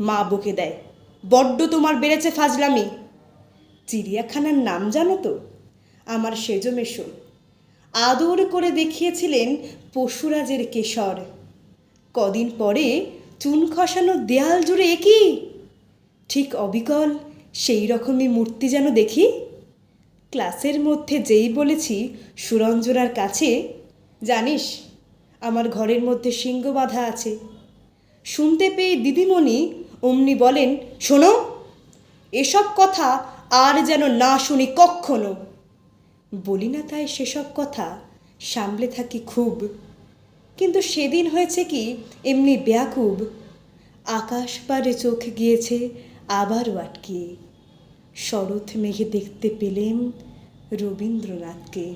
মা বকে দেয়, বড্ড তোমার বেড়েছে ফাজলামি। চিড়িয়াখানার নাম জানো তো? আমার সেজো মেশো। আদর করে দেখিয়েছিলেন পশুরাজের কেশর। কদিন পরে চুন খসানো দেয়াল জুড়ে একই ঠিক অবিকল সেই রকমই মূর্তি যেন দেখি। ক্লাসের মধ্যে যেই বলেছি সুরঞ্জনার কাছে, জানিস, আমার ঘরের মধ্যে সিংহ বাঁধা আছে। শুনতে পেয়ে দিদিমণি অমনি বলেন, শোনো, এসব কথা আর যেন না শুনি কক্ষণো বলি না তাই সেসব কথা সামলে থাকি খুব। কিন্তু সেদিন হয়েছে কি, এমনি ব্যাকুব। আকাশ পারে চোখ গিয়েছে, আবারও আটকে। শরৎ মেঘে দেখতে পেলেন রবীন্দ্রনাথকে।